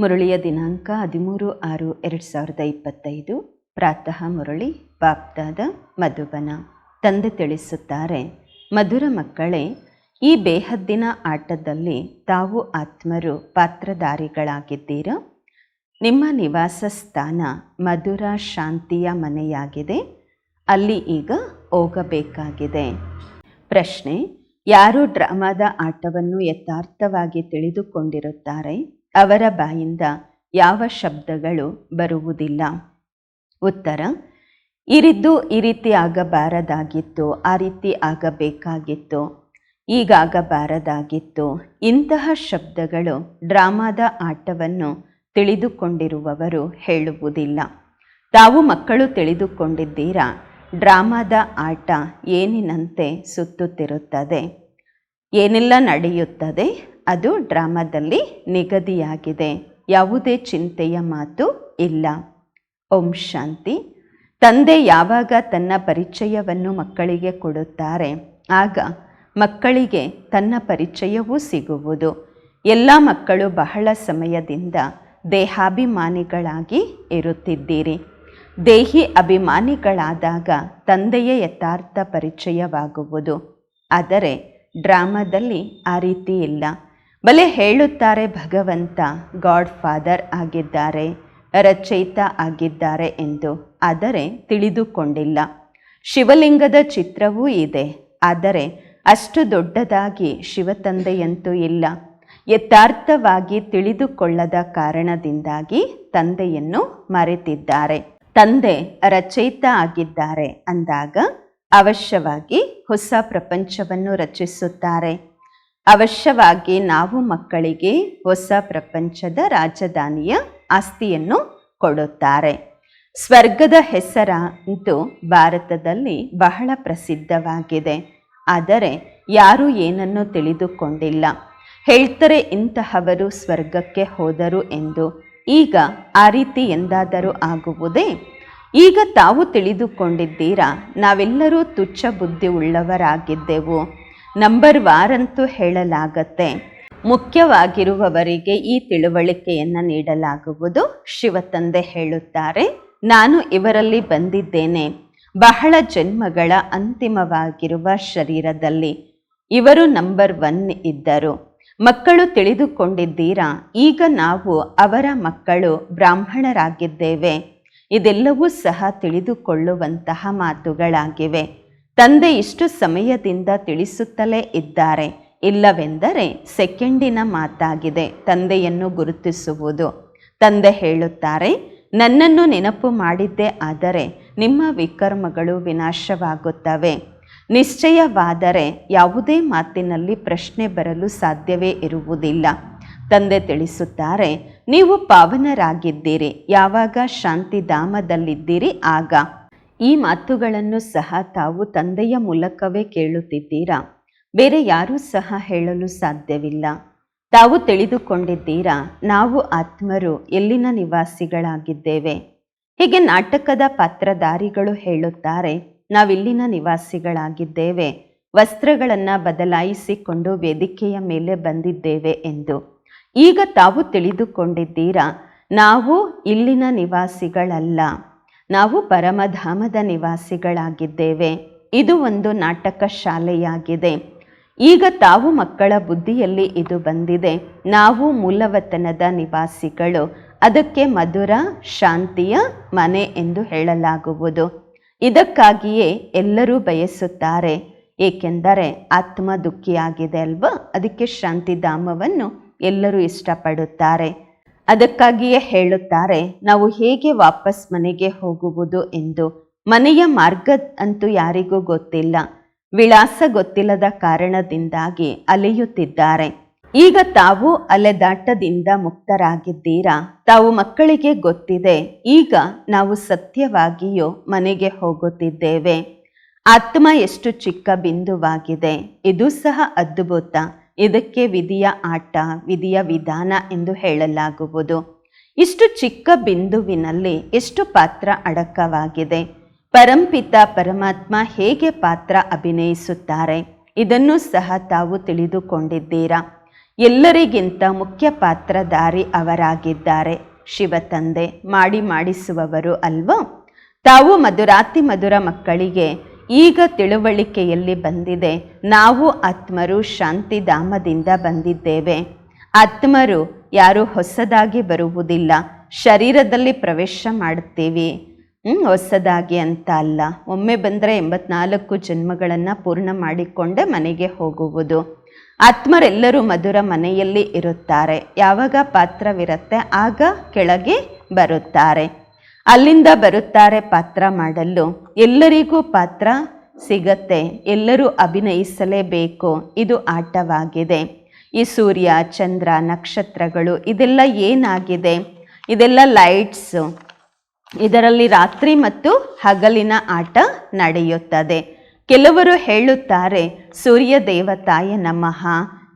ಮುರಳಿಯ ದಿನಾಂಕ ಹದಿಮೂರು ಆರು ಎರಡು ಸಾವಿರದ ಇಪ್ಪತ್ತೈದು. ಪ್ರಾತಃ ಮುರಳಿ ಬಾಪ್ದಾದ ಮಧುಬನ. ತಂದೆ ತಿಳಿಸುತ್ತಾರೆ, ಮಧುರ ಮಕ್ಕಳೇ, ಈ ಬೇಹದ್ದಿನ ಆಟದಲ್ಲಿ ತಾವು ಆತ್ಮರು, ಪಾತ್ರಧಾರಿಗಳಾಗಿದ್ದೀರ? ನಿಮ್ಮ ನಿವಾಸ ಸ್ಥಾನ ಮಧುರ ಶಾಂತಿಯ ಮನೆಯಾಗಿದೆ. ಅಲ್ಲಿ ಈಗ ಹೋಗಬೇಕಾಗಿದೆ. ಪ್ರಶ್ನೆ, ಯಾರು ಡ್ರಾಮಾದ ಆಟವನ್ನು ಯಥಾರ್ಥವಾಗಿ ತಿಳಿದುಕೊಂಡಿರುತ್ತಾರೆ? ಅವರ ಬಾಯಿಂದ ಯಾವ ಶಬ್ದಗಳು ಬರುವುದಿಲ್ಲ. ಉತ್ತರ ಇರಿದ್ದು ಈ ರೀತಿ ಆಗಬಾರದಾಗಿತ್ತು, ಆ ರೀತಿ ಆಗಬೇಕಾಗಿತ್ತು, ಈಗಾಗಬಾರದಾಗಿತ್ತು. ಇಂತಹ ಶಬ್ದಗಳು ಡ್ರಾಮಾದ ಆಟವನ್ನು ತಿಳಿದುಕೊಂಡಿರುವವರು ಹೇಳುವುದಿಲ್ಲ. ತಾವು ಮಕ್ಕಳು ತಿಳಿದುಕೊಂಡಿದ್ದೀರಾ? ಡ್ರಾಮಾದ ಆಟ ಏನಿನಂತೆ ಸುತ್ತುತ್ತಿರುತ್ತದೆ? ಏನೆಲ್ಲ ನಡೆಯುತ್ತದೆ? ಅದು ಡ್ರಾಮಾದಲ್ಲಿ ನಿಗದಿಯಾಗಿದೆ. ಯಾವುದೇ ಚಿಂತೆಯ ಮಾತು ಇಲ್ಲ. ಓಂ ಶಾಂತಿ. ತಂದೆ ಯಾವಾಗ ತನ್ನ ಪರಿಚಯವನ್ನು ಮಕ್ಕಳಿಗೆ ಕೊಡುತ್ತಾರೆ? ಆಗ ಮಕ್ಕಳಿಗೆ ತನ್ನ ಪರಿಚಯವೂ ಸಿಗುವುದು. ಎಲ್ಲ ಮಕ್ಕಳು ಬಹಳ ಸಮಯದಿಂದ ದೇಹಾಭಿಮಾನಿಗಳಾಗಿ ಇರುತ್ತಿದ್ದೀರಿ. ದೇಹಿ ಅಭಿಮಾನಿಗಳಾದಾಗ ತಂದೆಯ ಯಥಾರ್ಥ ಪರಿಚಯವಾಗುವುದು. ಆದರೆ ಡ್ರಾಮಾದಲ್ಲಿ ಆ ರೀತಿ ಇಲ್ಲ. ಬಲೆ ಹೇಳುತ್ತಾರೆ ಭಗವಂತ, ಗಾಡ್ ಫಾದರ್ ಆಗಿದ್ದಾರೆ, ರಚಯಿತ ಆಗಿದ್ದಾರೆ ಎಂದು. ಆದರೆ ತಿಳಿದುಕೊಂಡಿಲ್ಲ. ಶಿವಲಿಂಗದ ಚಿತ್ರವೂ ಇದೆ. ಆದರೆ ಅಷ್ಟು ದೊಡ್ಡದಾಗಿ ಶಿವತಂದೆಯಂತೂ ಇಲ್ಲ. ಯಥಾರ್ಥವಾಗಿ ತಿಳಿದುಕೊಳ್ಳದ ಕಾರಣದಿಂದಾಗಿ ತಂದೆಯನ್ನು ಮರೆತಿದ್ದಾರೆ. ತಂದೆ ರಚಯಿತ ಆಗಿದ್ದಾರೆ ಅಂದಾಗ ಅವಶ್ಯವಾಗಿ ಹೊಸ ಪ್ರಪಂಚವನ್ನು ರಚಿಸುತ್ತಾರೆ. ಅವಶ್ಯವಾಗಿ ನಾವು ಮಕ್ಕಳಿಗೆ ಹೊಸ ಪ್ರಪಂಚದ ರಾಜಧಾನಿಯ ಆಸ್ತಿಯನ್ನು ಕೊಡುತ್ತಾರೆ. ಸ್ವರ್ಗದ ಹೆಸರಂತೂ ಭಾರತದಲ್ಲಿ ಬಹಳ ಪ್ರಸಿದ್ಧವಾಗಿದೆ. ಆದರೆ ಯಾರೂ ಏನನ್ನು ತಿಳಿದುಕೊಂಡಿಲ್ಲ. ಹೇಳ್ತಾರೆ ಇಂತಹವರು ಸ್ವರ್ಗಕ್ಕೆ ಹೋದರು ಎಂದು. ಈಗ ಆ ರೀತಿ ಎಂದಾದರೂ ಆಗುವುದೇ? ಈಗ ತಾವು ತಿಳಿದುಕೊಂಡಿದ್ದೀರಾ? ನಾವೆಲ್ಲರೂ ತುಚ್ಛ ಬುದ್ಧಿ ಉಳ್ಳವರಾಗಿದ್ದೆವು ನಂಬರ್ ವಾರಂತೂ ಹೇಳಲಾಗತ್ತೆ. ಮುಖ್ಯವಾಗಿರುವವರಿಗೆ ಈ ತಿಳುವಳಿಕೆಯನ್ನು ನೀಡಲಾಗುವುದು ಶಿವತಂದೆ ಹೇಳುತ್ತಾರೆ. ನಾನು ಇವರಲ್ಲಿ ಬಂದಿದ್ದೇನೆ. ಬಹಳ ಜನ್ಮಗಳ ಅಂತಿಮವಾಗಿರುವ ಶರೀರದಲ್ಲಿ ಇವರು ನಂಬರ್ ಒನ್ ಇದ್ದರು. ಮಕ್ಕಳು ತಿಳಿದುಕೊಂಡಿದ್ದೀರಾ? ಈಗ ನಾವು ಅವರ ಮಕ್ಕಳು ಬ್ರಾಹ್ಮಣರಾಗಿದ್ದೇವೆ. ಇದೆಲ್ಲವೂ ಸಹ ತಿಳಿದುಕೊಳ್ಳುವಂತಹ ಮಾತುಗಳಾಗಿವೆ. ತಂದೆ ಇಷ್ಟು ಸಮಯದಿಂದ ತಿಳಿಸುತ್ತಲೇ ಇದ್ದಾರೆ. ಇಲ್ಲವೆಂದರೆ ಸೆಕೆಂಡಿನ ಮಾತಾಗಿದೆ. ತಂದೆಯನ್ನು ಗುರುತಿಸುವುದು. ತಂದೆ ಹೇಳುತ್ತಾರೆ, ನನ್ನನ್ನು ನೆನಪು ಮಾಡಿದ್ದೇ ಆದರೆ ನಿಮ್ಮ ವಿಕರ್ಮಗಳು ವಿನಾಶವಾಗುತ್ತವೆ. ನಿಶ್ಚಯವಾದರೆ ಯಾವುದೇ ಮಾತಿನಲ್ಲಿ ಪ್ರಶ್ನೆ ಬರಲು ಸಾಧ್ಯವೇ ಇರುವುದಿಲ್ಲ ತಂದೆ ತಿಳಿಸುತ್ತಾರೆ, ನೀವು ಪಾವನರಾಗಿದ್ದೀರಿ. ಯಾವಾಗ ಶಾಂತಿಧಾಮದಲ್ಲಿದ್ದೀರಿ ಆಗ ಈ ಮಾತುಗಳನ್ನು ಸಹ ತಾವು ತಂದೆಯ ಮೂಲಕವೇ ಕೇಳುತ್ತಿದ್ದೀರಾ? ಬೇರೆ ಯಾರೂ ಸಹ ಹೇಳಲು ಸಾಧ್ಯವಿಲ್ಲ. ತಾವು ತಿಳಿದುಕೊಂಡಿದ್ದೀರಾ? ನಾವು ಆತ್ಮರು, ಎಲ್ಲಿನ ನಿವಾಸಿಗಳಾಗಿದ್ದೇವೆ? ಹೀಗೆ ನಾಟಕದ ಪಾತ್ರಧಾರಿಗಳು ಹೇಳುತ್ತಾರೆ, ನಾವಿಲ್ಲಿನ ನಿವಾಸಿಗಳಾಗಿದ್ದೇವೆ, ವಸ್ತ್ರಗಳನ್ನು ಬದಲಾಯಿಸಿಕೊಂಡು ವೇದಿಕೆಯ ಮೇಲೆ ಬಂದಿದ್ದೇವೆ ಎಂದು. ಈಗ ತಾವು ತಿಳಿದುಕೊಂಡಿದ್ದೀರಾ? ನಾವು ಇಲ್ಲಿನ ನಿವಾಸಿಗಳಲ್ಲ. ನಾವು ಪರಮಧಾಮದ ನಿವಾಸಿಗಳಾಗಿದ್ದೇವೆ. ಇದು ಒಂದು ನಾಟಕ ಶಾಲೆಯಾಗಿದೆ. ಈಗ ತಾವು ಮಕ್ಕಳ ಬುದ್ಧಿಯಲ್ಲಿ ಇದು ಬಂದಿದೆ. ನಾವು ಮೂಲವತನದ ನಿವಾಸಿಗಳು. ಅದಕ್ಕೆ ಮಧುರ, ಶಾಂತಿಯ ಮನೆ ಎಂದು ಹೇಳಲಾಗುವುದು. ಇದಕ್ಕಾಗಿಯೇ ಎಲ್ಲರೂ ಬಯಸುತ್ತಾರೆ. ಏಕೆಂದರೆ ಆತ್ಮ ದುಃಖಿಯಾಗಿದೆ ಅಲ್ವಾ? ಅದಕ್ಕೆ ಶಾಂತಿಧಾಮವನ್ನು ಎಲ್ಲರೂ ಇಷ್ಟಪಡುತ್ತಾರೆ. ಅದಕ್ಕಾಗಿಯೇ ಹೇಳುತ್ತಾರೆ, ನಾವು ಹೇಗೆ ವಾಪಸ್ ಮನೆಗೆ ಹೋಗುವುದು ಎಂದು. ಮನೆಯ ಮಾರ್ಗ ಅಂತೂ ಯಾರಿಗೂ ಗೊತ್ತಿಲ್ಲ. ವಿಳಾಸ ಗೊತ್ತಿಲ್ಲದ ಕಾರಣದಿಂದಾಗಿ ಅಲೆಯುತ್ತಿದ್ದಾರೆ. ಈಗ ತಾವು ಅಲೆದಾಟದಿಂದ ಮುಕ್ತರಾಗಿದ್ದೀರಾ? ತಾವು ಮಕ್ಕಳಿಗೆ ಗೊತ್ತಿದೆ, ಈಗ ನಾವು ಸತ್ಯವಾಗಿಯೂ ಮನೆಗೆ ಹೋಗುತ್ತಿದ್ದೇವೆ. ಆತ್ಮ ಎಷ್ಟು ಚಿಕ್ಕ ಬಿಂದುವಾಗಿದೆ, ಇದು ಸಹ ಅದ್ಭುತ. ಇದಕ್ಕೆ ವಿಧಿಯ ಆಟ, ವಿಧಿಯ ವಿಧಾನ ಎಂದು ಹೇಳಲಾಗುವುದು. ಇಷ್ಟು ಚಿಕ್ಕ ಬಿಂದುವಿನಲ್ಲಿ ಎಷ್ಟು ಪಾತ್ರ ಅಡಕವಾಗಿದೆ. ಪರಂಪಿತ ಪರಮಾತ್ಮ ಹೇಗೆ ಪಾತ್ರ ಅಭಿನಯಿಸುತ್ತಾರೆ. ಇದನ್ನು ಸಹ ತಾವು ತಿಳಿದುಕೊಂಡಿದ್ದೀರಾ. ಎಲ್ಲರಿಗಿಂತ ಮುಖ್ಯ ಪಾತ್ರಧಾರಿ ಅವರಾಗಿದ್ದಾರೆ. ಶಿವತಂದೆ ಮಾಡಿ ಮಾಡಿಸುವವರು ಅಲ್ವಾ. ತಾವು ಮಧುರಾತಿ ಮಧುರ ಮಕ್ಕಳಿಗೆ ಈಗ ತಿಳುವಳಿಕೆಯಲ್ಲಿ ಬಂದಿದೆ. ನಾವು ಆತ್ಮರು ಶಾಂತಿಧಾಮದಿಂದ ಬಂದಿದ್ದೇವೆ. ಆತ್ಮರು ಯಾರು ಹೊಸದಾಗಿ ಬರುವುದಿಲ್ಲ. ಶರೀರದಲ್ಲಿ ಪ್ರವೇಶ ಮಾಡುತ್ತೀವಿ. ಹ್ಮ್, ಹೊಸದಾಗಿ ಅಂತ ಅಲ್ಲ. ಒಮ್ಮೆ ಬಂದರೆ ಎಂಬತ್ನಾಲ್ಕು ಜನ್ಮಗಳನ್ನು ಪೂರ್ಣ ಮಾಡಿಕೊಂಡೇ ಮನೆಗೆ ಹೋಗುವುದು. ಆತ್ಮರೆಲ್ಲರೂ ಮಧುರ ಮನೆಯಲ್ಲಿ ಇರುತ್ತಾರೆ. ಯಾವಾಗ ಪಾತ್ರವಿರುತ್ತೆ ಆಗ ಕೆಳಗೆ ಬರುತ್ತಾರೆ. ಅಲ್ಲಿಂದ ಬರುತ್ತಾರೆ ಪಾತ್ರ ಮಾಡಲು. ಎಲ್ಲರಿಗೂ ಪಾತ್ರ ಸಿಗತ್ತೆ, ಎಲ್ಲರೂ ಅಭಿನಯಿಸಲೇಬೇಕು. ಇದು ಆಟವಾಗಿದೆ. ಈ ಸೂರ್ಯ, ಚಂದ್ರ, ನಕ್ಷತ್ರಗಳು, ಇದೆಲ್ಲ ಏನಾಗಿದೆ? ಇದೆಲ್ಲ ಲೈಟ್ಸು. ಇದರಲ್ಲಿ ರಾತ್ರಿ ಮತ್ತು ಹಗಲಿನ ಆಟ ನಡೆಯುತ್ತದೆ. ಕೆಲವರು ಹೇಳುತ್ತಾರೆ, ಸೂರ್ಯ ದೇವತಾಯ ನಮಃ,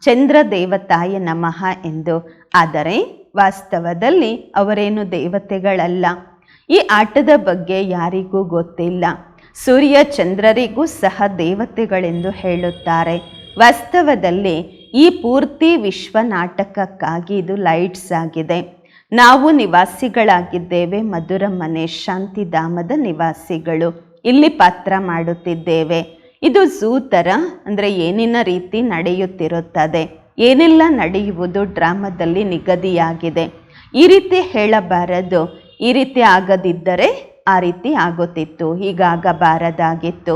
ಚಂದ್ರ ದೇವತಾಯ ನಮಃ ಎಂದು. ಆದರೆ ವಾಸ್ತವದಲ್ಲಿ ಅವರೇನು ದೇವತೆಗಳಲ್ಲ. ಈ ಆಟದ ಬಗ್ಗೆ ಯಾರಿಗೂ ಗೊತ್ತಿಲ್ಲ. ಸೂರ್ಯ ಚಂದ್ರರಿಗೂ ಸಹ ದೇವತೆಗಳೆಂದು ಹೇಳುತ್ತಾರೆ. ವಾಸ್ತವದಲ್ಲಿ ಈ ಪೂರ್ತಿ ವಿಶ್ವ ನಾಟಕಕ್ಕಾಗಿ ಇದು ಲೈಟ್ಸ್ ಆಗಿದೆ. ನಾವು ನಿವಾಸಿಗಳಾಗಿದ್ದೇವೆ, ಮಧುರ ಮನೆ, ಶಾಂತಿಧಾಮದ ನಿವಾಸಿಗಳು. ಇಲ್ಲಿ ಪಾತ್ರ ಮಾಡುತ್ತಿದ್ದೇವೆ. ಇದು ಝೂ ಥರ, ಅಂದರೆ ಏನಿನ ರೀತಿ ನಡೆಯುತ್ತಿರುತ್ತದೆ. ಏನೆಲ್ಲ ನಡೆಯುವುದು ಡ್ರಾಮಾದಲ್ಲಿ ನಿಗದಿಯಾಗಿದೆ. ಈ ರೀತಿ ಹೇಳಬಾರದು. ಈ ರೀತಿ ಆಗದಿದ್ದರೆ ಆ ರೀತಿ ಆಗುತ್ತಿತ್ತು ಹೀಗಾಗಬಾರದಾಗಿತ್ತು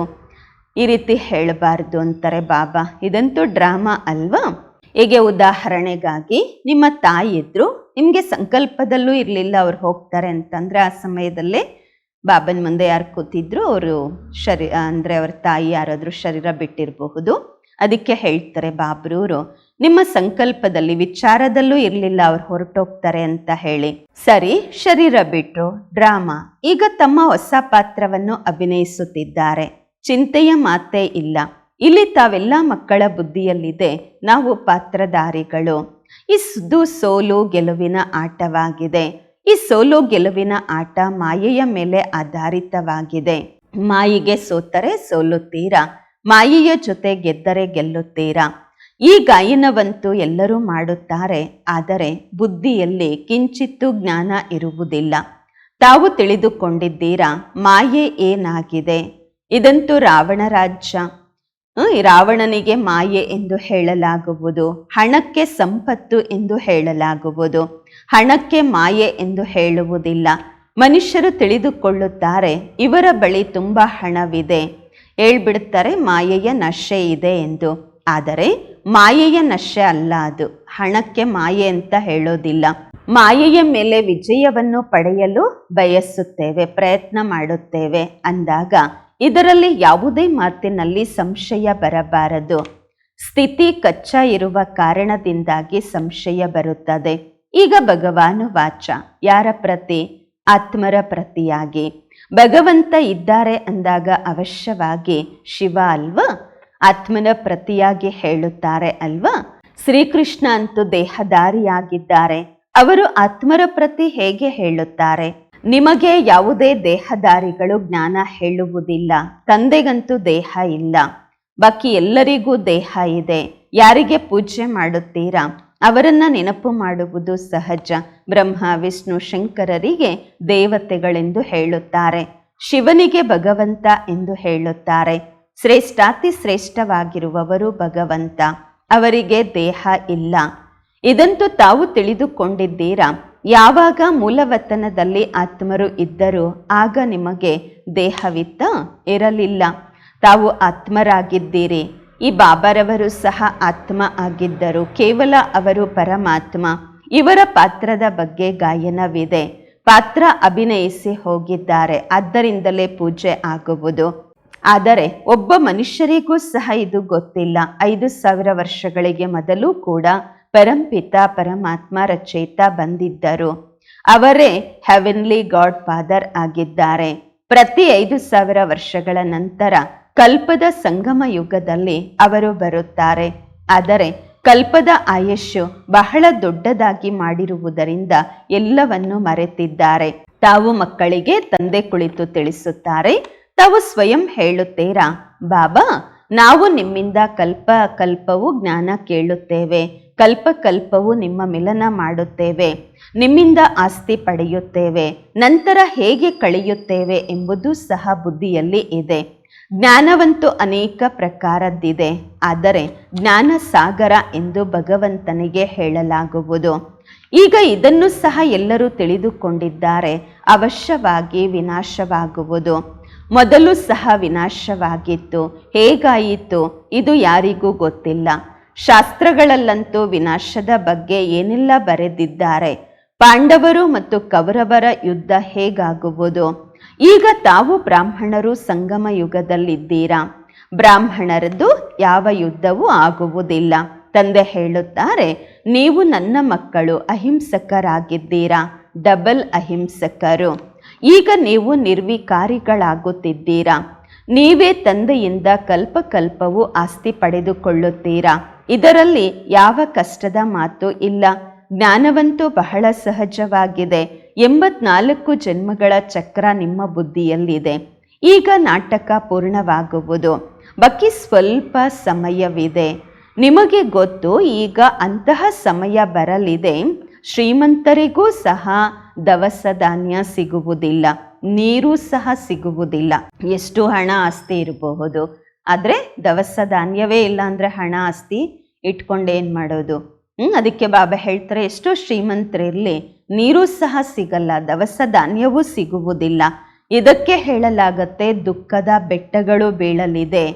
ಈ ರೀತಿ ಹೇಳಬಾರ್ದು ಅಂತಾರೆ ಬಾಬಾ. ಇದಂತೂ ಡ್ರಾಮಾ ಅಲ್ವಾ? ಹೀಗೆ ಉದಾಹರಣೆಗಾಗಿ ನಿಮ್ಮ ತಾಯಿ ಇದ್ದರು ನಿಮಗೆ ಸಂಕಲ್ಪದಲ್ಲೂ ಇರಲಿಲ್ಲ ಅವ್ರು ಹೋಗ್ತಾರೆ ಅಂತಂದರೆ ಆ ಸಮಯದಲ್ಲೇ ಬಾಬನ ಮುಂದೆ ಯಾರು ಕೂತಿದ್ರು, ಅವರು ಶರೀ, ಅಂದರೆ ಅವ್ರ ತಾಯಿ ಯಾರಾದರೂ ಶರೀರ ಬಿಟ್ಟಿರಬಹುದು. ಅದಕ್ಕೆ ಹೇಳ್ತಾರೆ ಬಾಬ್ರೂರು ನಿಮ್ಮ ಸಂಕಲ್ಪದಲ್ಲಿ, ವಿಚಾರದಲ್ಲೂ ಇರಲಿಲ್ಲ ಅವ್ರು ಹೊರಟೋಗ್ತಾರೆ ಅಂತ ಹೇಳಿ. ಸರಿ, ಶರೀರ ಬಿಟ್ರು, ಡ್ರಾಮಾ. ಈಗ ತಮ್ಮ ಹೊಸ ಪಾತ್ರವನ್ನು ಅಭಿನಯಿಸುತ್ತಿದ್ದಾರೆ. ಚಿಂತೆಯ ಮಾತೇ ಇಲ್ಲ. ಇಲ್ಲಿ ತಾವೆಲ್ಲ ಮಕ್ಕಳ ಬುದ್ಧಿಯಲ್ಲಿದೆ, ನಾವು ಪಾತ್ರಧಾರಿಗಳು. ಇದು ಸೋಲು ಗೆಲುವಿನ ಆಟವಾಗಿದೆ. ಈ ಸೋಲು ಗೆಲುವಿನ ಆಟ ಮಾಯೆಯ ಮೇಲೆ ಆಧಾರಿತವಾಗಿದೆ. ಮಾಯಿಗೆ ಸೋತರೆ ಸೋಲುತ್ತೀರಾ? ಮಾಯೆಯ ಜೊತೆ ಗೆದ್ದರೆ ಗೆಲ್ಲುತ್ತೀರಾ? ಈ ಗಾಯನವಂತೂ ಎಲ್ಲರೂ ಮಾಡುತ್ತಾರೆ, ಆದರೆ ಬುದ್ಧಿಯಲ್ಲಿ ಕಿಂಚಿತ್ತು ಜ್ಞಾನ ಇರುವುದಿಲ್ಲ. ತಾವು ತಿಳಿದುಕೊಂಡಿದ್ದೀರಾ, ಮಾಯೆ ಏನಾಗಿದೆ? ಇದಂತೂ ರಾವಣ ರಾಜ್ಯ. ರಾವಣನಿಗೆ ಮಾಯೆ ಎಂದು ಹೇಳಲಾಗುವುದು, ಹಣಕ್ಕೆ ಸಂಪತ್ತು ಎಂದು ಹೇಳಲಾಗುವುದು, ಹಣಕ್ಕೆ ಮಾಯೆ ಎಂದು ಹೇಳುವುದಿಲ್ಲ. ಮನುಷ್ಯರು ತಿಳಿದುಕೊಳ್ಳುತ್ತಾರೆ, ಇವರ ಬಳಿ ತುಂಬ ಹಣವಿದೆ. ಹೇಳ್ಬಿಡುತ್ತಾರೆ ಮಾಯೆಯ ನಶೆ ಇದೆ ಎಂದು. ಆದರೆ ಮಾಯೆಯ ನಶೆ ಅಲ್ಲ ಅದು. ಹಣಕ್ಕೆ ಮಾಯೆ ಅಂತ ಹೇಳೋದಿಲ್ಲ. ಮಾಯೆಯ ಮೇಲೆ ವಿಜಯವನ್ನು ಪಡೆಯಲು ಬಯಸುತ್ತೇವೆ, ಪ್ರಯತ್ನ ಮಾಡುತ್ತೇವೆ ಅಂದಾಗ ಇದರಲ್ಲಿ ಯಾವುದೇ ಮಾತಿನಲ್ಲಿ ಸಂಶಯ ಬರಬಾರದು. ಸ್ಥಿತಿ ಕಚ್ಚಾ ಇರುವ ಕಾರಣದಿಂದಾಗಿ ಸಂಶಯ ಬರುತ್ತದೆ. ಈಗ ಭಗವಾನು ವಾಚ. ಯಾರ ಪ್ರತಿ? ಆತ್ಮರ ಪ್ರತಿಯಾಗಿ. ಭಗವಂತ ಇದ್ದಾರೆ ಅಂದಾಗ ಅವಶ್ಯವಾಗಿ ಶಿವ ಅಲ್ವಾ? ಆತ್ಮನ ಪ್ರತಿಯಾಗಿ ಹೇಳುತ್ತಾರೆ ಅಲ್ವಾ? ಶ್ರೀಕೃಷ್ಣ ಅಂತೂ ದೇಹದಾರಿಯಾಗಿದ್ದಾರೆ ಅವರು ಆತ್ಮರ ಪ್ರತಿ ಹೇಗೆ ಹೇಳುತ್ತಾರೆ? ನಿಮಗೆ ಯಾವುದೇ ದೇಹದಾರಿಗಳು ಜ್ಞಾನ ಹೇಳುವುದಿಲ್ಲ. ತಂದೆಗಂತೂ ದೇಹ ಇಲ್ಲ. ಬಾಕಿ ಎಲ್ಲರಿಗೂ ದೇಹ ಇದೆ. ಯಾರಿಗೆ ಪೂಜೆ ಮಾಡುತ್ತೀರಾ? ಅವರನ್ನ ನೆನಪು ಮಾಡುವುದು ಸಹಜ. ಬ್ರಹ್ಮ, ವಿಷ್ಣು, ಶಂಕರರಿಗೆ ದೇವತೆಗಳೆಂದು ಹೇಳುತ್ತಾರೆ. ಶಿವನಿಗೆ ಭಗವಂತ ಎಂದು ಹೇಳುತ್ತಾರೆ. ಶ್ರೇಷ್ಠಾತಿ ಶ್ರೇಷ್ಠವಾಗಿರುವವರು ಭಗವಂತ. ಅವರಿಗೆ ದೇಹ ಇಲ್ಲ. ಇದಂತೂ ತಾವು ತಿಳಿದುಕೊಂಡಿದ್ದೀರಾ? ಯಾವಾಗ ಮೂಲವತನದಲ್ಲಿ ಆತ್ಮರು ಇದ್ದರೂ ಆಗ ನಿಮಗೆ ದೇಹವಿತ್ತ ಇರಲಿಲ್ಲ. ತಾವು ಆತ್ಮರಾಗಿದ್ದೀರಿ. ಈ ಬಾಬರವರು ಸಹ ಆತ್ಮ ಆಗಿದ್ದರು. ಕೇವಲ ಅವರು ಪರಮಾತ್ಮ. ಇವರ ಪಾತ್ರದ ಬಗ್ಗೆ ಗಾಯನವಿದೆ. ಪಾತ್ರ ಅಭಿನಯಿಸಿ ಹೋಗಿದ್ದಾರೆ. ಆದ್ದರಿಂದಲೇ ಪೂಜೆ ಆಗುವುದು. ಆದರೆ ಒಬ್ಬ ಮನುಷ್ಯರಿಗೂ ಸಹ ಇದು ಗೊತ್ತಿಲ್ಲ. ಐದು ಸಾವಿರ ವರ್ಷಗಳಿಗೆ ಮೊದಲು ಕೂಡ ಪರಂಪಿತ, ಪರಮಾತ್ಮ ರಚಯಿತ ಬಂದಿದ್ದರು. ಅವರೇ ಹೆವೆನ್ಲಿ ಗಾಡ್ ಫಾದರ್ ಆಗಿದ್ದಾರೆ. ಪ್ರತಿ ಐದು ಸಾವಿರ ವರ್ಷಗಳ ನಂತರ ಕಲ್ಪದ ಸಂಗಮ ಯುಗದಲ್ಲಿ ಅವರು ಬರುತ್ತಾರೆ. ಆದರೆ ಕಲ್ಪದ ಆಯಸ್ಸು ಬಹಳ ದೊಡ್ಡದಾಗಿ ಮಾಡಿರುವುದರಿಂದ ಎಲ್ಲವನ್ನು ಮರೆತಿದ್ದಾರೆ. ತಾವು ಮಕ್ಕಳಿಗೆ ತಂದೆ ಕುಳಿತು ತಿಳಿಸುತ್ತಾರೆ. ತಾವು ಸ್ವಯಂ ಹೇಳುತ್ತೀರಾ? ಬಾಬಾ, ನಾವು ನಿಮ್ಮಿಂದ ಕಲ್ಪ ಕಲ್ಪವು ಜ್ಞಾನ ಕೇಳುತ್ತೇವೆ. ಕಲ್ಪಕಲ್ಪವು ನಿಮ್ಮ ಮಿಲನ ಮಾಡುತ್ತೇವೆ. ನಿಮ್ಮಿಂದ ಆಸ್ತಿ ಪಡೆಯುತ್ತೇವೆ. ನಂತರ ಹೇಗೆ ಕಳೆಯುತ್ತೇವೆ ಎಂಬುದು ಸಹ ಬುದ್ಧಿಯಲ್ಲಿ ಇದೆ. ಜ್ಞಾನವಂತೂ ಅನೇಕ ಪ್ರಕಾರದ್ದಿದೆ. ಆದರೆ ಜ್ಞಾನ ಸಾಗರ ಎಂದು ಭಗವಂತನಿಗೆ ಹೇಳಲಾಗುವುದು. ಈಗ ಇದನ್ನು ಸಹ ಎಲ್ಲರೂ ತಿಳಿದುಕೊಂಡಿದ್ದಾರೆ. ಅವಶ್ಯವಾಗಿ ವಿನಾಶವಾಗುವುದು. ಮೊದಲು ಸಹ ವಿನಾಶವಾಗಿತ್ತು. ಹೇಗಾಯಿತು? ಇದು ಯಾರಿಗೂ ಗೊತ್ತಿಲ್ಲ. ಶಾಸ್ತ್ರಗಳಲ್ಲಂತೂ ವಿನಾಶದ ಬಗ್ಗೆ ಏನೆಲ್ಲ ಬರೆದಿದ್ದಾರೆ? ಪಾಂಡವರು ಮತ್ತು ಕೌರವರ ಯುದ್ಧ ಹೇಗಾಗುವುದು? ಈಗ ತಾವು ಬ್ರಾಹ್ಮಣರು ಸಂಗಮ ಯುಗದಲ್ಲಿದ್ದೀರಾ? ಬ್ರಾಹ್ಮಣರದ್ದು ಯಾವ ಯುದ್ಧವೂ ಆಗುವುದಿಲ್ಲ. ತಂದೆ ಹೇಳುತ್ತಾರೆ, ನೀವು ನನ್ನ ಮಕ್ಕಳು ಅಹಿಂಸಕರಾಗಿದ್ದೀರಾ? ಡಬಲ್ ಅಹಿಂಸಕರು. ಈಗ ನೀವು ನಿರ್ವಿಕಾರಿಗಳಾಗುತ್ತಿದ್ದೀರಾ? ನೀವೇ ತಂದೆಯಿಂದ ಕಲ್ಪಕಲ್ಪವು ಆಸ್ತಿ ಪಡೆದುಕೊಳ್ಳುತ್ತೀರಾ? ಇದರಲ್ಲಿ ಯಾವ ಕಷ್ಟದ ಮಾತು ಇಲ್ಲ. ಜ್ಞಾನವಂತೂ ಬಹಳ ಸಹಜವಾಗಿದೆ. ಎಂಬತ್ನಾಲ್ಕು ಜನ್ಮಗಳ ಚಕ್ರ ನಿಮ್ಮ ಬುದ್ಧಿಯಲ್ಲಿದೆ. ಈಗ ನಾಟಕ ಪೂರ್ಣವಾಗುವುದು. ಬಕ್ಕಿ ಸ್ವಲ್ಪ ಸಮಯವಿದೆ. ನಿಮಗೆ ಗೊತ್ತು, ಈಗ ಅಂತಹ ಸಮಯ ಬರಲಿದೆ. ಶ್ರೀಮಂತರಿಗೂ ಸಹ ದವಸ ಧಾನ್ಯ ಸಿಗುವುದಿಲ್ಲ, ನೀರು ಸಹ ಸಿಗುವುದಿಲ್ಲ. ಎಷ್ಟು ಹಣ ಆಸ್ತಿ ಇರಬಹುದು, ಆದರೆ ದವಸ ಧಾನ್ಯವೇ ಇಲ್ಲ ಅಂದರೆ ಹಣ ಆಸ್ತಿ ಇಟ್ಕೊಂಡು ಏನು ಮಾಡೋದು? ಹ್ಞೂ ಅದಕ್ಕೆ ಬಾಬಾ ಹೇಳ್ತಾರೆ, ಎಷ್ಟೋ ಶ್ರೀಮಂತರಿರಲಿ ನೀರು ಸಹ ಸಿಗಲ್ಲ, ದವಸ ಧಾನ್ಯವೂ ಸಿಗುವುದಿಲ್ಲ. ಇದಕ್ಕೆ ಹೇಳಲಾಗತ್ತೆ, ದುಃಖದ ಬೆಟ್ಟಗಳು ಬೀಳಲಿದೆ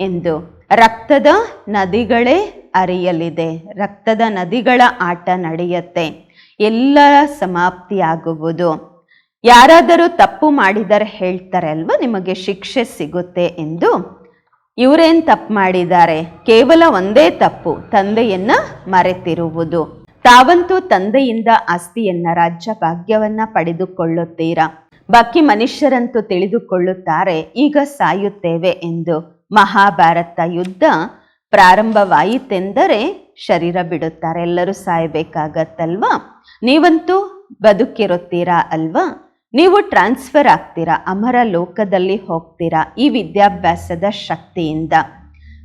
ಎಂದು. ರಕ್ತದ ನದಿಗಳೇ ಅರಿಯಲಿದೆ, ರಕ್ತದ ನದಿಗಳ ಆಟ ನಡೆಯುತ್ತೆ. ಎಲ್ಲ ಸಮಾಪ್ತಿಯಾಗುವುದು. ಯಾರಾದರೂ ತಪ್ಪು ಮಾಡಿದರೆ ಹೇಳ್ತಾರೆ ಅಲ್ವಾ ನಿಮಗೆ ಶಿಕ್ಷೆ ಸಿಗುತ್ತೆ ಎಂದು. ಇವರೇನು ತಪ್ಪು ಮಾಡಿದ್ದಾರೆ? ಕೇವಲ ಒಂದೇ ತಪ್ಪು, ತಂದೆಯನ್ನ ಮರೆತಿರುವುದು. ತಾವಂತೂ ತಂದೆಯಿಂದ ಆಸ್ತಿಯನ್ನ, ರಾಜ್ಯ ಭಾಗ್ಯವನ್ನ ಪಡೆದುಕೊಳ್ಳುತ್ತೀರಾ? ಬಾಕಿ ಮನುಷ್ಯರಂತೂ ತಿಳಿದುಕೊಳ್ಳುತ್ತಾರೆ, ಈಗ ಸಾಯುತ್ತೇವೆ ಎಂದು. ಮಹಾಭಾರತ ಯುದ್ಧ ಪ್ರಾರಂಭವಾಯಿತೆಂದರೆ ಶರೀರ ಬಿಡುತ್ತಾರೆ. ಎಲ್ಲರೂ ಸಾಯಬೇಕಾಗತ್ತಲ್ವಾ? ನೀವಂತೂ ಬದುಕಿರುತ್ತೀರಾ ಅಲ್ವಾ? ನೀವು ಟ್ರಾನ್ಸ್ಫರ್ ಆಗ್ತೀರಾ? ಅಮರ ಲೋಕದಲ್ಲಿ ಹೋಗ್ತೀರಾ? ಈ ವಿದ್ಯಾಭ್ಯಾಸದ ಶಕ್ತಿಯಿಂದ.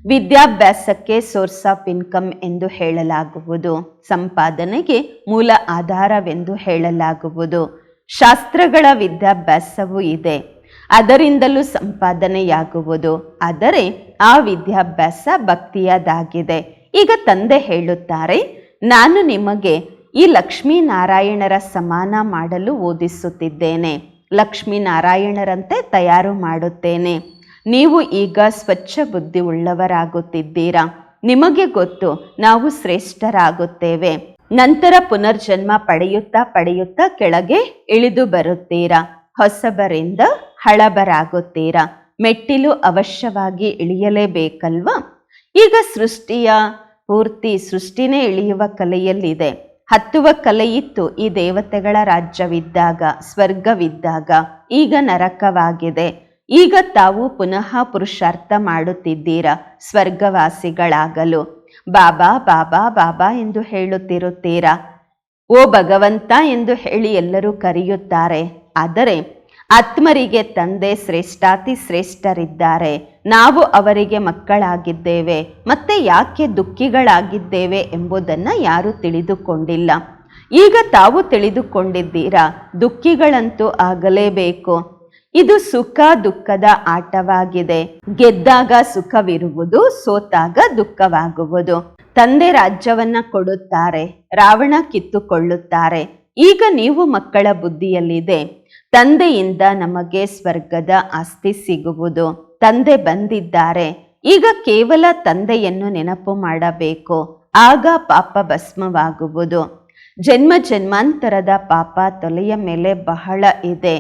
ವಿದ್ಯಾಭ್ಯಾಸಕ್ಕೆ ಸೋರ್ಸ್ ಆಫ್ ಇನ್ಕಮ್ ಎಂದು ಹೇಳಲಾಗುವುದು. ಸಂಪಾದನೆಗೆ ಮೂಲ ಆಧಾರವೆಂದು ಹೇಳಲಾಗುವುದು. ಶಾಸ್ತ್ರಗಳ ವಿದ್ಯಾಭ್ಯಾಸವೂ ಇದೆ. ಅದರಿಂದಲೂ ಸಂಪಾದನೆಯಾಗುವುದು. ಆದರೆ ಆ ವಿದ್ಯಾಭ್ಯಾಸ ಭಕ್ತಿಯದಾಗಿದೆ. ಈಗ ತಂದೆ ಹೇಳುತ್ತಾರೆ, ನಾನು ನಿಮಗೆ ಈ ಲಕ್ಷ್ಮೀನಾರಾಯಣರ ಸಮಾನ ಮಾಡಲು ಓದಿಸುತ್ತಿದ್ದೇನೆ. ಲಕ್ಷ್ಮೀನಾರಾಯಣರಂತೆ ತಯಾರು ಮಾಡುತ್ತೇನೆ. ನೀವು ಈಗ ಸ್ವಚ್ಛ ಬುದ್ಧಿ ಉಳ್ಳವರಾಗುತ್ತಿದ್ದೀರಾ ನಿಮಗೆ ಗೊತ್ತು, ನಾವು ಶ್ರೇಷ್ಠರಾಗುತ್ತೇವೆ. ನಂತರ ಪುನರ್ಜನ್ಮ ಪಡೆಯುತ್ತಾ ಪಡೆಯುತ್ತಾ ಕೆಳಗೆ ಇಳಿದು ಬರುತ್ತೀರಾ? ಹೊಸಬರಿಂದ ಹಳಬರಾಗುತ್ತೀರಾ? ಮೆಟ್ಟಿಲು ಅವಶ್ಯವಾಗಿ ಇಳಿಯಲೇಬೇಕಲ್ವಾ? ಈಗ ಸೃಷ್ಟಿಯ ಪೂರ್ತಿ ಸೃಷ್ಟಿನೇ ಇಳಿಯುವ ಕಲೆಯಲ್ಲಿದೆ. ಹತ್ತುವ ಕಲೆಯಿತ್ತು ಈ ದೇವತೆಗಳ ರಾಜ್ಯವಿದ್ದಾಗ, ಸ್ವರ್ಗವಿದ್ದಾಗ. ಈಗ ನರಕವಾಗಿದೆ. ಈಗ ತಾವು ಪುನಃ ಪುರುಷಾರ್ಥ ಮಾಡುತ್ತಿದ್ದೀರಾ, ಸ್ವರ್ಗವಾಸಿಗಳಾಗಲು. ಬಾಬಾ ಬಾಬಾ ಬಾಬಾ ಎಂದು ಹೇಳುತ್ತಿರುತ್ತೀರಾ. ಓ ಭಗವಂತ ಎಂದು ಹೇಳಿ ಎಲ್ಲರೂ ಕರೆಯುತ್ತಾರೆ. ಆದರೆ ಆತ್ಮರಿಗೆ ತಂದೆ ಶ್ರೇಷ್ಠಾತಿ ಶ್ರೇಷ್ಠರಿದ್ದಾರೆ. ನಾವು ಅವರಿಗೆ ಮಕ್ಕಳಾಗಿದ್ದೇವೆ, ಮತ್ತೆ ಯಾಕೆ ದುಃಖಿಗಳಾಗಿದ್ದೇವೆ ಎಂಬುದನ್ನು ಯಾರೂ ತಿಳಿದುಕೊಂಡಿಲ್ಲ. ಈಗ ತಾವು ತಿಳಿದುಕೊಂಡಿದ್ದೀರಾ, ದುಃಖಿಗಳಂತೂ ಆಗಲೇಬೇಕು. ಇದು ಸುಖ ದುಃಖದ ಆಟವಾಗಿದೆ. ಗೆದ್ದಾಗ ಸುಖವಿರುವುದು, ಸೋತಾಗ ದುಃಖವಾಗುವುದು. ತಂದೆ ರಾಜ್ಯವನ್ನ ಕೊಡುತ್ತಾರೆ, ರಾವಣ ಕಿತ್ತುಕೊಳ್ಳುತ್ತಾರೆ. ಈಗ ನೀವು ಮಕ್ಕಳ ಬುದ್ಧಿಯಲ್ಲಿದೆ. ತಂದೆಯಿಂದ ನಮಗೆ ಸ್ವರ್ಗದ ಆಸ್ತಿ ಸಿಗುವುದು. ತಂದೆ ಬಂದಿದ್ದಾರೆ. ಈಗ ಕೇವಲ ತಂದೆಯನ್ನು ನೆನಪು ಮಾಡಬೇಕು. ಆಗ ಪಾಪ ಭಸ್ಮವಾಗುವುದು. ಜನ್ಮ ಜನ್ಮಾಂತರದ ಪಾಪ ತಲೆಯ ಮೇಲೆ ಬಹಳ ಇದೆ.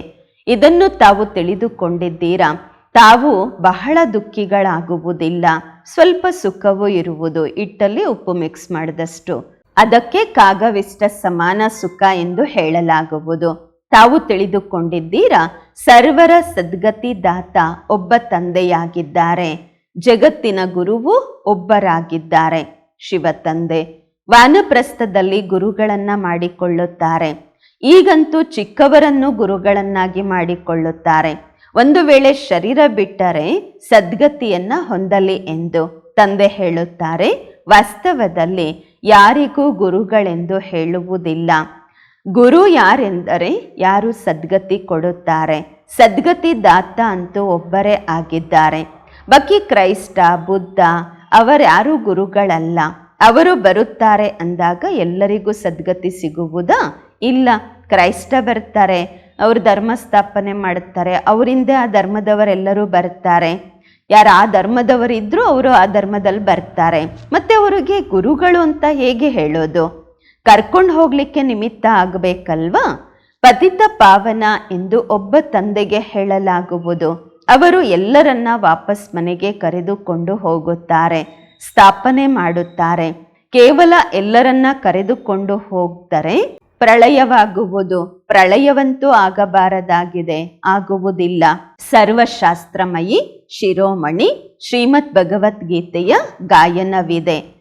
ಇದನ್ನು ತಾವು ತಿಳಿದುಕೊಂಡಿದ್ದೀರಾ? ತಾವು ಬಹಳ ದುಃಖಿಗಳಾಗುವುದಿಲ್ಲ. ಸ್ವಲ್ಪ ಸುಖವೂ ಇರುವುದು. ಇಟ್ಟಲ್ಲಿ ಉಪ್ಪು ಮಿಕ್ಸ್ ಮಾಡಿದಷ್ಟು. ಅದಕ್ಕೆ ಕಾಗವಿಷ್ಟ ಸಮಾನ ಸುಖ ಎಂದು ಹೇಳಲಾಗುವುದು. ತಾವು ತಿಳಿದುಕೊಂಡಿದ್ದೀರಾ? ಸರ್ವರ ಸದ್ಗತಿ ದಾತ ಒಬ್ಬ ತಂದೆಯಾಗಿದ್ದಾರೆ. ಜಗತ್ತಿನ ಗುರುವು ಒಬ್ಬರಾಗಿದ್ದಾರೆ. ಶಿವ ತಂದೆ ವಾನಪ್ರಸ್ಥದಲ್ಲಿ ಗುರುಗಳನ್ನ ಮಾಡಿಕೊಳ್ಳುತ್ತಾರೆ. ಈಗಂತೂ ಚಿಕ್ಕವರನ್ನು ಗುರುಗಳನ್ನಾಗಿ ಮಾಡಿಕೊಳ್ಳುತ್ತಾರೆ. ಒಂದು ವೇಳೆ ಶರೀರ ಬಿಟ್ಟರೆ ಸದ್ಗತಿಯನ್ನ ಹೊಂದಲಿ ಎಂದು ತಂದೆ ಹೇಳುತ್ತಾರೆ. ವಾಸ್ತವದಲ್ಲಿ ಯಾರಿಗೂ ಗುರುಗಳೆಂದು ಹೇಳುವುದಿಲ್ಲ. ಗುರು ಯಾರೆಂದರೆ ಯಾರು ಸದ್ಗತಿ ಕೊಡುತ್ತಾರೆ? ಸದ್ಗತಿ ದಾತ ಅಂತೂ ಒಬ್ಬರೇ ಆಗಿದ್ದಾರೆ. ಬಾಕಿ ಕ್ರೈಸ್ತ, ಬುದ್ಧ, ಅವರ್ಯಾರೂ ಗುರುಗಳಲ್ಲ. ಅವರು ಬರುತ್ತಾರೆ ಅಂದಾಗ ಎಲ್ಲರಿಗೂ ಸದ್ಗತಿ ಸಿಗುವುದಾ? ಇಲ್ಲ. ಕ್ರೈಸ್ತ ಬರ್ತಾರೆ, ಅವರು ಧರ್ಮ ಸ್ಥಾಪನೆ ಮಾಡುತ್ತಾರೆ ಅವರಿಂದ ಆ ಧರ್ಮದವರೆಲ್ಲರೂ ಬರ್ತಾರೆ. ಯಾರು ಆ ಧರ್ಮದವರಿದ್ದರೂ ಅವರು ಆ ಧರ್ಮದಲ್ಲಿ ಬರ್ತಾರೆ. ಮತ್ತು ಅವರಿಗೆ ಗುರುಗಳು ಅಂತ ಹೇಗೆ ಹೇಳೋದು? ಕರ್ಕೊಂಡು ಹೋಗ್ಲಿಕ್ಕೆ ನಿಮಿತ್ತ ಆಗಬೇಕಲ್ವಾ? ಪತಿತ ಪಾವನ ಎಂದು ಒಬ್ಬ ತಂದೆಗೆ ಹೇಳಲಾಗುವುದು. ಅವರು ಎಲ್ಲರನ್ನ ವಾಪಸ್ ಮನೆಗೆ ಕರೆದುಕೊಂಡು ಹೋಗುತ್ತಾರೆ, ಸ್ಥಾಪನೆ ಮಾಡುತ್ತಾರೆ. ಕೇವಲ ಎಲ್ಲರನ್ನ ಕರೆದುಕೊಂಡು ಹೋಗ್ತಾರೆ ಪ್ರಳಯವಾಗುವುದು. ಪ್ರಳಯವಂತೂ ಆಗಬಾರದಾಗಿದೆ, ಆಗುವುದಿಲ್ಲ. ಸರ್ವಶಾಸ್ತ್ರಮಯಿ ಶಿರೋಮಣಿ ಶ್ರೀಮದ್ ಭಗವದ್ಗೀತೆಯ ಗಾಯನವಿದೆ.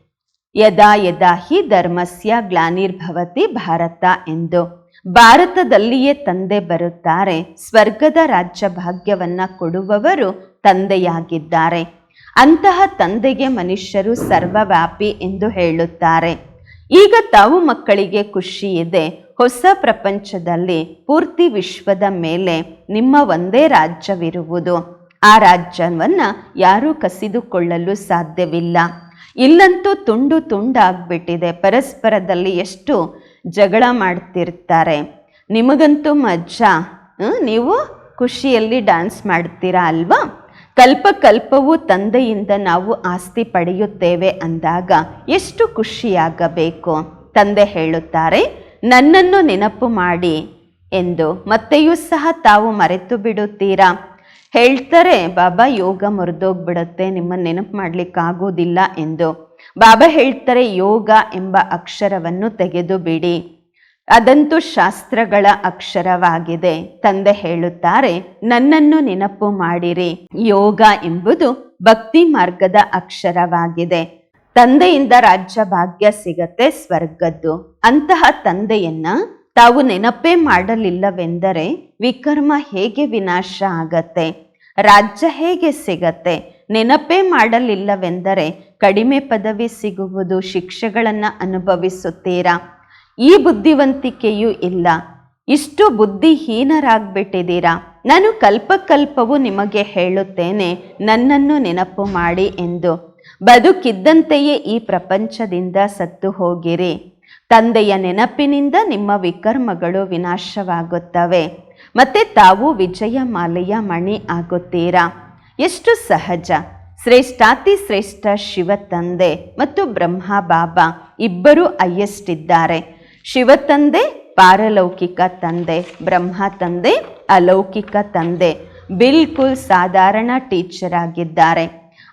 ಯದಾ ಯದಾ ಹಿ ಧರ್ಮಸ್ಯ ಗ್ಲಾನಿರ್ಭವತಿ ಭಾರತ ಎಂದು. ಭಾರತದಲ್ಲಿಯೇ ತಂದೆ ಬರುತ್ತಾರೆ, ಸ್ವರ್ಗದ ರಾಜ್ಯ ಭಾಗ್ಯವನ್ನ ಕೊಡುವವರು ತಂದೆಯಾಗಿದ್ದಾರೆ. ಅಂತಹ ತಂದೆಗೆ ಮನುಷ್ಯರು ಸರ್ವವ್ಯಾಪಿ ಎಂದು ಹೇಳುತ್ತಾರೆ. ಈಗ ತಾವು ಮಕ್ಕಳಿಗೆ ಖುಷಿ ಇದೆ, ಹೊಸ ಪ್ರಪಂಚದಲ್ಲಿ ಪೂರ್ತಿ ವಿಶ್ವದ ಮೇಲೆ ನಿಮ್ಮ ಒಂದೇ ರಾಜ್ಯವಿರುವುದು. ಆ ರಾಜ್ಯವನ್ನು ಯಾರೂ ಕಸಿದುಕೊಳ್ಳಲು ಸಾಧ್ಯವಿಲ್ಲ. ಇಲ್ಲಂತೂ ತುಂಡು ತುಂಡಾಗ್ಬಿಟ್ಟಿದೆ. ಪರಸ್ಪರದಲ್ಲಿ ಎಷ್ಟು ಜಗಳ ಮಾಡ್ತಿರ್ತಾರೆ. ನಿಮಗಂತೂ ಮಜ್ಜ ನೀವು ಖುಷಿಯಲ್ಲಿ ಡ್ಯಾನ್ಸ್ ಮಾಡ್ತೀರಾ ಅಲ್ವಾ? ಕಲ್ಪ ಕಲ್ಪವೂ ತಂದೆಯಿಂದ ನಾವು ಆಸ್ತಿ ಪಡೆಯುತ್ತೇವೆ ಅಂದಾಗ ಎಷ್ಟು ಖುಷಿಯಾಗಬೇಕು? ತಂದೆ ಹೇಳುತ್ತಾರೆ, ನನ್ನನ್ನು ನೆನಪು ಮಾಡಿ ಎಂದು. ಮತ್ತೆಯೂ ಸಹ ತಾವು ಮರೆತು ಬಿಡುತ್ತೀರಾ? ಹೇಳ್ತಾರೆ, ಬಾಬಾ, ಯೋಗ ಮರೆದೋಗ್ಬಿಡತ್ತೆ ನಿಮ್ಮ ನೆನಪು ಮಾಡ್ಲಿಕ್ಕಾಗೋದಿಲ್ಲ ಎಂದು. ಬಾಬಾ ಹೇಳ್ತಾರೆ, ಯೋಗ ಎಂಬ ಅಕ್ಷರವನ್ನು ತೆಗೆದು ಬಿಡಿ ಅದಂತೂ ಶಾಸ್ತ್ರಗಳ ಅಕ್ಷರವಾಗಿದೆ. ತಂದೆ ಹೇಳುತ್ತಾರೆ, ನನ್ನನ್ನು ನೆನಪು ಮಾಡಿರಿ. ಯೋಗ ಎಂಬುದು ಭಕ್ತಿ ಮಾರ್ಗದ ಅಕ್ಷರವಾಗಿದೆ. ತಂದೆಯಿಂದ ರಾಜ್ಯ ಭಾಗ್ಯ ಸಿಗತ್ತೆ, ಸ್ವರ್ಗದ್ದು. ಅಂತಹ ತಂದೆಯನ್ನ ತಾವು ನೆನಪೇ ಮಾಡಲಿಲ್ಲವೆಂದರೆ ವಿಕರ್ಮ ಹೇಗೆ ವಿನಾಶ ಆಗತ್ತೆ? ರಾಜ್ಯ ಹೇಗೆ ಸಿಗತ್ತೆ? ನೆನಪೇ ಮಾಡಲಿಲ್ಲವೆಂದರೆ ಕಡಿಮೆ ಪದವಿ ಸಿಗುವುದು ಶಿಕ್ಷೆಗಳನ್ನು ಅನುಭವಿಸುತ್ತೀರಾ? ಈ ಬುದ್ಧಿವಂತಿಕೆಯೂ ಇಲ್ಲ. ಇಷ್ಟು ಬುದ್ಧಿಹೀನರಾಗ್ಬಿಟ್ಟಿದ್ದೀರಾ? ನಾನು ಕಲ್ಪಕಲ್ಪವು ನಿಮಗೆ ಹೇಳುತ್ತೇನೆ, ನನ್ನನ್ನು ನೆನಪು ಮಾಡಿ ಎಂದು. ಬದುಕಿದ್ದಂತೆಯೇ ಈ ಪ್ರಪಂಚದಿಂದ ಸತ್ತು ಹೋಗಿರಿ. ತಂದೆಯ ನೆನಪಿನಿಂದ ನಿಮ್ಮ ವಿಕರ್ಮಗಳು ವಿನಾಶವಾಗುತ್ತವೆ. ಮತ್ತೆ ತಾವು ವಿಜಯಮಾಲೆಯ ಮಣಿ ಆಗುತ್ತೀರಾ? ಎಷ್ಟು ಸಹಜ. ಶ್ರೇಷ್ಠಾತಿ ಶ್ರೇಷ್ಠ ಶಿವ ತಂದೆ ಮತ್ತು ಬ್ರಹ್ಮ ಬಾಬಾ ಇಬ್ಬರೂ ಇದ್ದಾರೆ ಶಿವ ತಂದೆ, ಪಾರಲೌಕಿಕ ತಂದೆ, ಬ್ರಹ್ಮ ತಂದೆ, ಅಲೌಕಿಕ ತಂದೆ, ಬಿಲ್ಕುಲ್ ಸಾಧಾರಣ ಟೀಚರ್ ಆಗಿದ್ದಾರೆ.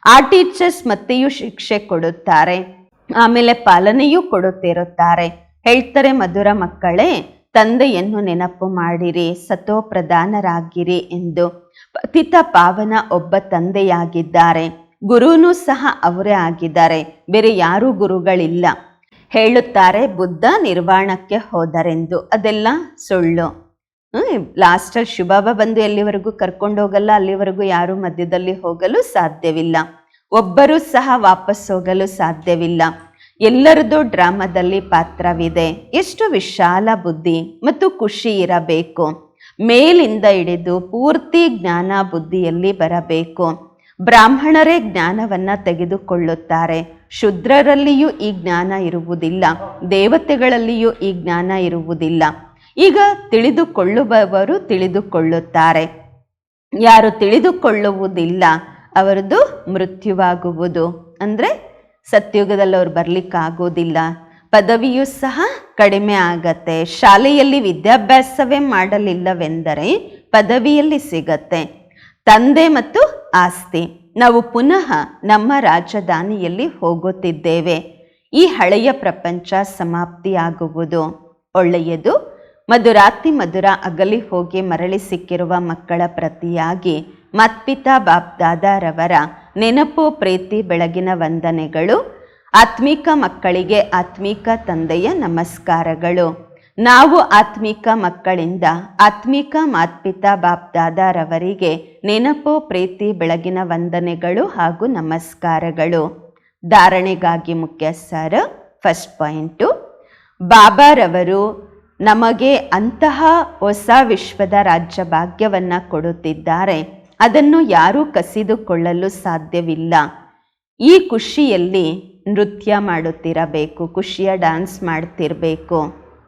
ಆ ಟೀಚರ್ಸ್ ಮತ್ತೆಯೂ ಶಿಕ್ಷೆ ಕೊಡುತ್ತಾರೆ. ಆಮೇಲೆ ಪಾಲನೆಯೂ ಕೊಡುತ್ತಿರುತ್ತಾರೆ. ಹೇಳ್ತಾರೆ, ಮಧುರ ಮಕ್ಕಳೇ, ತಂದೆಯನ್ನು ನೆನಪು ಮಾಡಿರಿ, ಸತೋ ಪ್ರಧಾನರಾಗಿರಿ ಎಂದು. ಪತಿತ ಪಾವನ ಒಬ್ಬ ತಂದೆಯಾಗಿದ್ದಾರೆ. ಗುರುನೂ ಸಹ ಅವರೇ ಆಗಿದ್ದಾರೆ. ಬೇರೆ ಯಾರೂ ಗುರುಗಳಿಲ್ಲ. ಹೇಳುತ್ತಾರೆ, ಬುದ್ಧ ನಿರ್ವಾಣಕ್ಕೆ ಹೋದರೆಂದು. ಅದೆಲ್ಲ ಸುಳ್ಳು. ಲಾಸ್ಟಲ್ಲಿ ಶುಭಾಬ ಬಂದು ಎಲ್ಲಿವರೆಗೂ ಕರ್ಕೊಂಡು ಹೋಗಲ್ಲ, ಅಲ್ಲಿವರೆಗೂ ಯಾರೂ ಮಧ್ಯದಲ್ಲಿ ಹೋಗಲು ಸಾಧ್ಯವಿಲ್ಲ. ಒಬ್ಬರೂ ಸಹ ವಾಪಸ್ ಹೋಗಲು ಸಾಧ್ಯವಿಲ್ಲ. ಎಲ್ಲರದು ಡ್ರಾಮಾದಲ್ಲಿ ಪಾತ್ರವಿದೆ. ಎಷ್ಟು ವಿಶಾಲ ಬುದ್ಧಿ ಮತ್ತು ಖುಷಿ ಇರಬೇಕು. ಮೇಲಿಂದ ಹಿಡಿದು ಪೂರ್ತಿ ಜ್ಞಾನ ಬುದ್ಧಿಯಲ್ಲಿ ಬರಬೇಕು. ಬ್ರಾಹ್ಮಣರೇ ಜ್ಞಾನವನ್ನು ತೆಗೆದುಕೊಳ್ಳುತ್ತಾರೆ. ಶುದ್ರರಲ್ಲಿಯೂ ಈ ಜ್ಞಾನ ಇರುವುದಿಲ್ಲ. ದೇವತೆಗಳಲ್ಲಿಯೂ ಈ ಜ್ಞಾನ ಇರುವುದಿಲ್ಲ. ಈಗ ತಿಳಿದುಕೊಳ್ಳುವವರು ತಿಳಿದುಕೊಳ್ಳುತ್ತಾರೆ. ಯಾರು ತಿಳಿದುಕೊಳ್ಳುವುದಿಲ್ಲ. ಅವರದು ಮೃತ್ಯುವಾಗುವುದು. ಅಂದರೆ ಸತ್ಯುಗದಲ್ಲಿ ಅವ್ರು ಬರಲಿಕ್ಕಾಗೋದಿಲ್ಲ ಪದವಿಯೂ ಸಹ ಕಡಿಮೆ ಆಗತ್ತೆ. ಶಾಲೆಯಲ್ಲಿ ವಿದ್ಯಾಭ್ಯಾಸವೇ ಮಾಡಲಿಲ್ಲವೆಂದರೆ ಪದವಿಯಲ್ಲಿ ಸಿಗತ್ತೆ. ತಂದೆ ಮತ್ತು ಆಸ್ತಿ. ನಾವು ಪುನಃ ನಮ್ಮ ರಾಜಧಾನಿಯಲ್ಲಿ ಹೋಗುತ್ತಿದ್ದೇವೆ. ಈ ಹಳೆಯ ಪ್ರಪಂಚ ಸಮಾಪ್ತಿಯಾಗುವುದು. ಒಳ್ಳೆಯದು. ಮಧುರಾತಿ ಮಧುರ ಅಗಲಿ ಹೋಗಿ ಮರಳಿ ಸಿಕ್ಕಿರುವ ಮಕ್ಕಳ ಪ್ರತಿಯಾಗಿ ಮತ್ಪಿತಾ ಬಾಪ್ದಾದಾರವರ ನೆನಪು, ಪ್ರೀತಿ, ಬೆಳಗಿನ ವಂದನೆಗಳು. ಆತ್ಮಿಕ ಮಕ್ಕಳಿಗೆ ಆತ್ಮಿಕ ತಂದೆಯ ನಮಸ್ಕಾರಗಳು. ನಾವು ಆತ್ಮಿಕ ಮಕ್ಕಳಿಂದ ಆತ್ಮಿಕ ಮಾತ್ಪಿತಾ ಬಾಪ್ದಾದಾರವರಿಗೆ ನೆನಪು, ಪ್ರೀತಿ, ಬೆಳಗಿನ ವಂದನೆಗಳು ಹಾಗೂ ನಮಸ್ಕಾರಗಳು. ಧಾರಣೆಗಾಗಿ ಮುಖ್ಯ ಸರ್ ಫಸ್ಟ್ ಪಾಯಿಂಟು. ಬಾಬಾರವರು ನಮಗೆ ಅಂತಹ ಹೊಸ ವಿಶ್ವದ ರಾಜ್ಯ ಭಾಗ್ಯವನ್ನು ಕೊಡುತ್ತಿದ್ದಾರೆ. ಅದನ್ನು ಯಾರೂ ಕಸಿದುಕೊಳ್ಳಲು ಸಾಧ್ಯವಿಲ್ಲ. ಈ ಖುಷಿಯಲ್ಲಿ ನೃತ್ಯ ಮಾಡುತ್ತಿರಬೇಕು, ಖುಷಿಯ ಡ್ಯಾನ್ಸ್ ಮಾಡ್ತಿರಬೇಕು.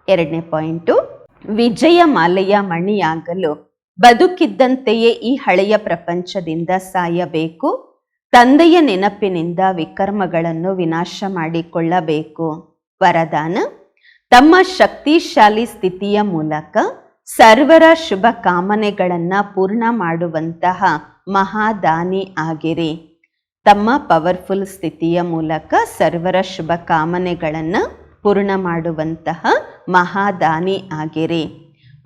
ಎರಡನೇ ಪಾಯಿಂಟು, ವಿಜಯ ಮಾಲೆಯ ಮಣಿಯಾಗಲು ಬದುಕಿದ್ದಂತೆಯೇ ಈ ಹಳೆಯ ಪ್ರಪಂಚದಿಂದ ಸಾಯಬೇಕು, ತಂದೆಯ ನೆನಪಿನಿಂದ ವಿಕರ್ಮಗಳನ್ನು ವಿನಾಶ ಮಾಡಿಕೊಳ್ಳಬೇಕು. ವರದಾನ, ತಮ್ಮ ಶಕ್ತಿಶಾಲಿ ಸ್ಥಿತಿಯ ಮೂಲಕ ಸರ್ವರ ಶುಭ ಕಾಮನೆಗಳನ್ನು ಪೂರ್ಣ ಮಾಡುವಂತಹ ಮಹಾದಾನಿ ಆಗಿರಿ. ತಮ್ಮ ಪವರ್ಫುಲ್ ಸ್ಥಿತಿಯ ಮೂಲಕ ಸರ್ವರ ಶುಭ ಕಾಮನೆಗಳನ್ನು ಪೂರ್ಣ ಮಾಡುವಂತಹ ಮಹಾದಾನಿ ಆಗಿರಿ.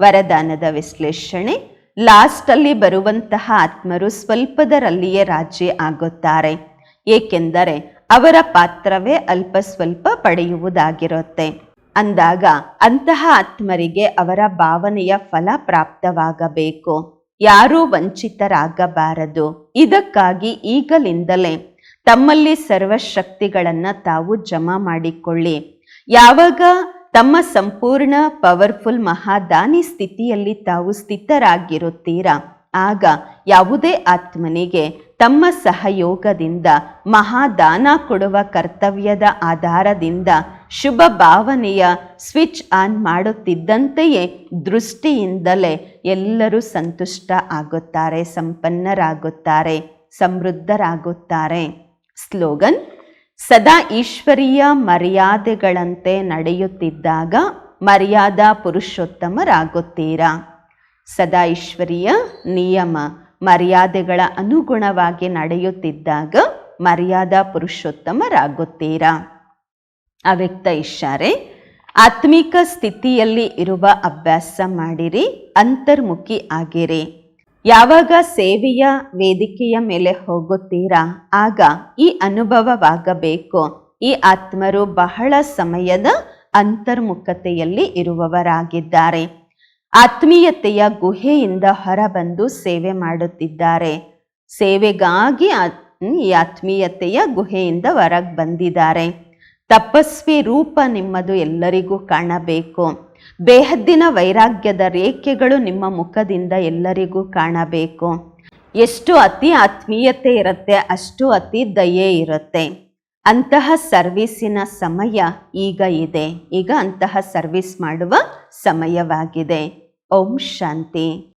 ವರದಾನದ ವಿಶ್ಲೇಷಣೆ, ಲಾಸ್ಟಲ್ಲಿ ಬರುವಂತಹ ಆತ್ಮರು ಸ್ವಲ್ಪದರಲ್ಲಿಯೇ ರಾಜ್ಯ ಆಗುತ್ತಾರೆ. ಏಕೆಂದರೆ ಅವರ ಪಾತ್ರವೇ ಅಲ್ಪ ಸ್ವಲ್ಪ ಪಡೆಯುವುದಾಗಿರುತ್ತೆ. ಅಂದಾಗ ಅಂತಹ ಆತ್ಮರಿಗೆ ಅವರ ಭಾವನೆಯ ಫಲ ಪ್ರಾಪ್ತವಾಗಬೇಕು. ಯಾರೂ ವಂಚಿತರಾಗಬಾರದು. ಇದಕ್ಕಾಗಿ ಈಗಲಿಂದಲೇ ತಮ್ಮಲ್ಲಿ ಸರ್ವಶಕ್ತಿಗಳನ್ನು ತಾವು ಜಮಾ ಮಾಡಿಕೊಳ್ಳಿ. ಯಾವಾಗ ತಮ್ಮ ಸಂಪೂರ್ಣ ಪವರ್ಫುಲ್ ಮಹಾದಾನಿ ಸ್ಥಿತಿಯಲ್ಲಿ ತಾವು ಸ್ಥಿತರಾಗಿರುತ್ತೀರಾ, ಆಗ ಯಾವುದೇ ಆತ್ಮನಿಗೆ ತಮ್ಮ ಸಹಯೋಗದಿಂದ ಮಹಾದಾನ ಕೊಡುವ ಕರ್ತವ್ಯದ ಆಧಾರದಿಂದ ಶುಭ ಭಾವನೆಯ ಸ್ವಿಚ್ ಆನ್ ಮಾಡುತ್ತಿದ್ದಂತೆಯೇ ದೃಷ್ಟಿಯಿಂದಲೇ ಎಲ್ಲರೂ ಸಂತುಷ್ಟ ಆಗುತ್ತಾರೆ, ಸಂಪನ್ನರಾಗುತ್ತಾರೆ, ಸಮೃದ್ಧರಾಗುತ್ತಾರೆ. ಸ್ಲೋಗನ್, ಸದಾ ಈಶ್ವರೀಯ ಮರ್ಯಾದೆಗಳಂತೆ ನಡೆಯುತ್ತಿದ್ದಾಗ ಮರ್ಯಾದಾ ಪುರುಷೋತ್ತಮರಾಗುತ್ತೀರಾ? ಸದಾ ಈಶ್ವರೀಯ ನಿಯಮ, ಮರ್ಯಾದೆಗಳ ಅನುಗುಣವಾಗಿ ನಡೆಯುತ್ತಿದ್ದಾಗ ಮರ್ಯಾದಾ ಪುರುಷೋತ್ತಮರಾಗುತ್ತೀರಾ? ಅವ್ಯಕ್ತ ಇಷಾರೆ ಆತ್ಮಿಕ ಸ್ಥಿತಿಯಲ್ಲಿ ಇರುವ ಅಭ್ಯಾಸ ಮಾಡಿರಿ, ಅಂತರ್ಮುಖಿ ಆಗಿರಿ. ಯಾವಾಗ ಸೇವೆಯ ವೇದಿಕೆಯ ಮೇಲೆ ಹೋಗುತ್ತೀರಾ, ಆಗ ಈ ಅನುಭವವಾಗಬೇಕು. ಈ ಆತ್ಮರು ಬಹಳ ಸಮಯದ ಅಂತರ್ಮುಖತೆಯಲ್ಲಿ ಇರುವವರಾಗಿದ್ದಾರೆ. ಆತ್ಮೀಯತೆಯ ಗುಹೆಯಿಂದ ಹೊರಬಂದು ಸೇವೆ ಮಾಡುತ್ತಿದ್ದಾರೆ. ಸೇವೆಗಾಗಿ ಈ ಆತ್ಮೀಯತೆಯ ಗುಹೆಯಿಂದ ಹೊರಗೆ ಬಂದಿದ್ದಾರೆ. ತಪಸ್ವಿ ರೂಪ ನಿಮ್ಮದು ಎಲ್ಲರಿಗೂ ಕಾಣಬೇಕು. ಬೇಹದ್ದಿನ ವೈರಾಗ್ಯದ ರೇಖೆಗಳು ನಿಮ್ಮ ಮುಖದಿಂದ ಎಲ್ಲರಿಗೂ ಕಾಣಬೇಕು. ಎಷ್ಟು ಅತಿ ಆತ್ಮೀಯತೆ ಇರುತ್ತೆ, ಅಷ್ಟು ಅತಿ ದಯೆ ಇರುತ್ತೆ. ಅಂತಹ ಸರ್ವಿಸಿನ ಸಮಯ ಈಗ ಇದೆ. ಈಗ ಅಂತಹ ಸರ್ವಿಸ್ ಮಾಡುವ ಸಮಯವಾಗಿದೆ. ಓಂ ಶಾಂತಿ.